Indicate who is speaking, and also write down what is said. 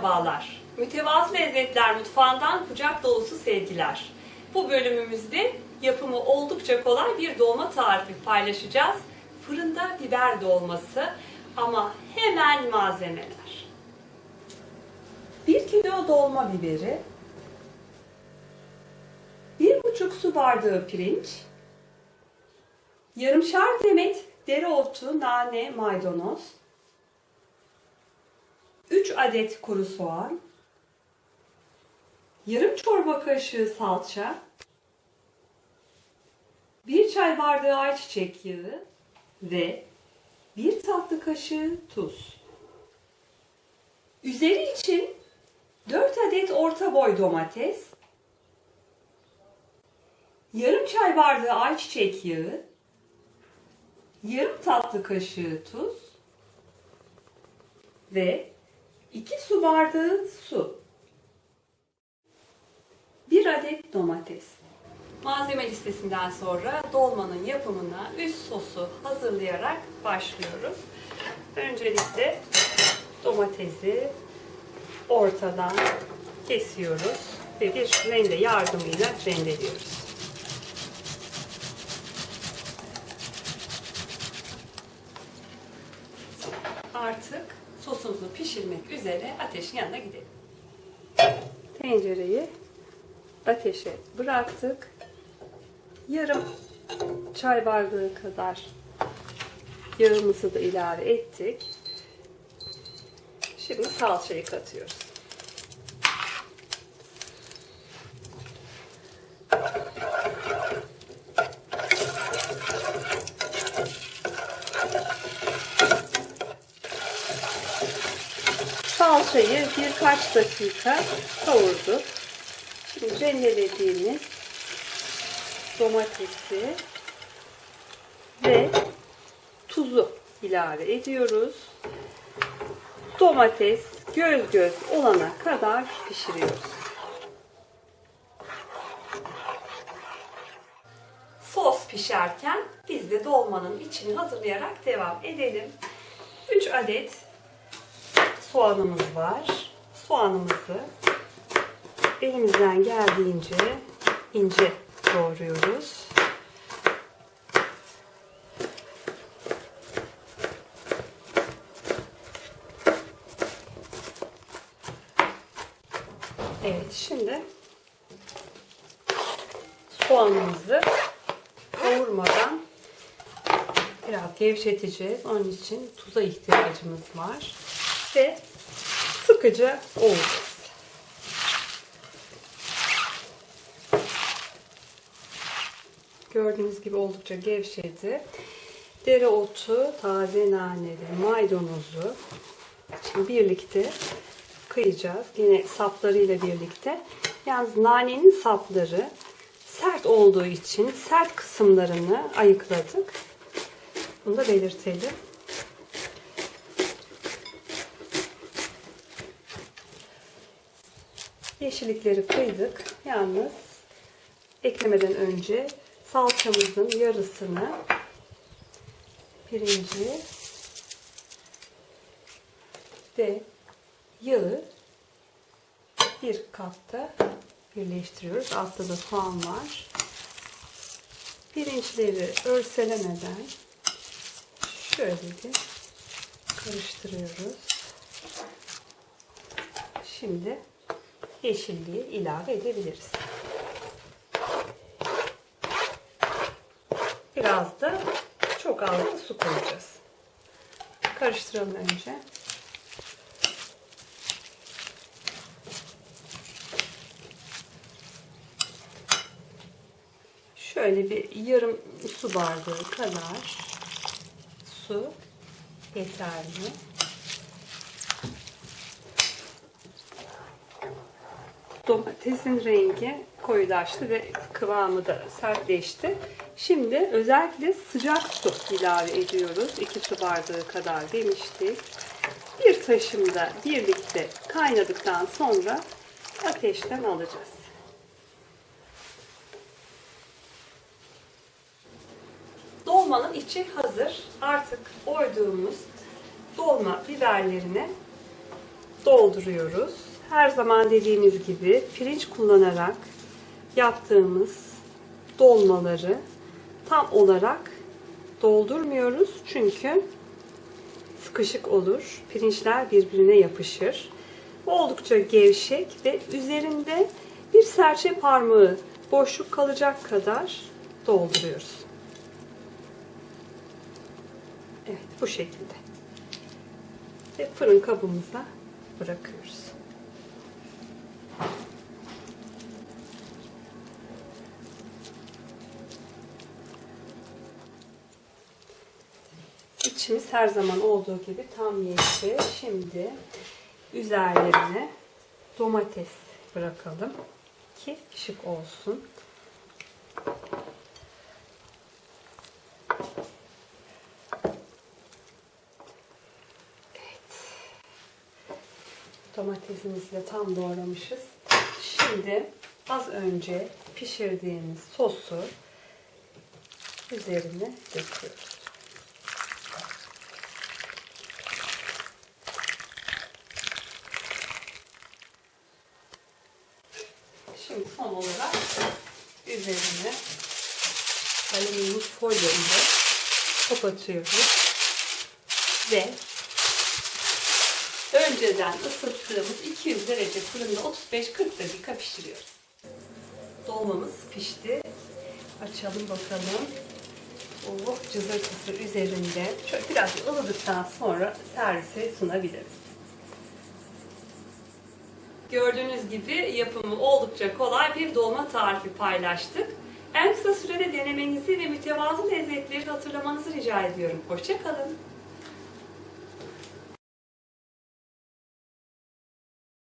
Speaker 1: merhabalar. Mütevazı Lezzetler Mutfağı'ndan kucak dolusu sevgiler. Bu bölümümüzde yapımı oldukça kolay bir dolma tarifi paylaşacağız. Fırında biber dolması ama hemen malzemeler. 1 kilo dolma biberi, 1,5 su bardağı pirinç, yarımşar demet dereotu, nane, maydanoz, 3 adet kuru soğan, yarım çorba kaşığı salça, 1 çay bardağı ayçiçek yağı ve 1 tatlı kaşığı tuz. Üzeri için 4 adet orta boy domates, yarım çay bardağı ayçiçek yağı, yarım tatlı kaşığı tuz ve 2 su bardağı su. 1 adet domates. Malzeme listesinden sonra dolmanın yapımına üst sosu hazırlayarak başlıyoruz. Öncelikle domatesi ortadan kesiyoruz ve bir rende yardımıyla rendeliyoruz. Artık sosumuzu pişirmek üzere ateşin yanına gidelim. Tencereyi ateşe bıraktık. Yarım çay bardağı kadar yağımızı da ilave ettik. Şimdi salçayı katıyoruz. Salçayı birkaç dakika kavurduk. Şimdi rendelediğimiz domatesi ve tuzu ilave ediyoruz. Domates göz göz olana kadar pişiriyoruz. Sos pişerken biz de dolmanın içini hazırlayarak devam edelim. 3 adet soğanımız var. Soğanımızı elimizden geldiğince ince doğruyoruz. Evet şimdi soğanımızı kavurmadan biraz gevşeteceğiz. Onun için tuza ihtiyacımız var. Ve sıkıca ovacağız. Gördüğünüz gibi oldukça gevşedi. Dereotu, taze naneli, maydanozu şimdi birlikte kıyacağız. Yine saplarıyla birlikte. Yalnız nanenin sapları sert olduğu için sert kısımlarını ayıkladık. Bunu da belirtelim. Yeşillikleri kıydık. Yalnız eklemeden önce salçamızın yarısını pirinci ve yağı bir kapta birleştiriyoruz. Altta da soğan var. Pirinçleri örselemeden şöyle bir karıştırıyoruz. Şimdi yeşilliği ilave edebiliriz. Biraz da çok az da su koyacağız. Karıştıralım önce. Şöyle bir yarım su bardağı kadar su yeterli. Domatesin rengi koyulaştı ve kıvamı da sertleşti. Şimdi özellikle sıcak su ilave ediyoruz. 2 su bardağı kadar demiştik. Bir taşımda birlikte kaynadıktan sonra ateşten alacağız. Dolmanın içi hazır. Artık oyduğumuz dolma biberlerini dolduruyoruz. Her zaman dediğimiz gibi pirinç kullanarak yaptığımız dolmaları tam olarak doldurmuyoruz. Çünkü sıkışık olur. Pirinçler birbirine yapışır. Oldukça gevşek ve üzerinde bir serçe parmağı boşluk kalacak kadar dolduruyoruz. Evet bu şekilde. Ve fırın kabımıza bırakıyoruz. İçimiz her zaman olduğu gibi tam yeşil. Şimdi üzerlerine domates bırakalım ki şık olsun. Evet. Domatesimizi de tam doğramışız. Şimdi az önce pişirdiğimiz sosu üzerine döküyoruz. Şimdi son olarak üzerine alüminyum folyo ile kapatıyoruz. Ve önceden ısıttığımız 200 derece fırında 35-40 dakika pişiriyoruz. Dolmamız pişti. Açalım bakalım. Oh cızırtısı üzerinde. Şöyle biraz ılıdıktan sonra servise sunabiliriz. Gördüğünüz gibi yapımı oldukça kolay bir dolma tarifi paylaştık. En kısa sürede denemenizi ve mütevazı lezzetleri hatırlamanızı rica ediyorum. Hoşçakalın.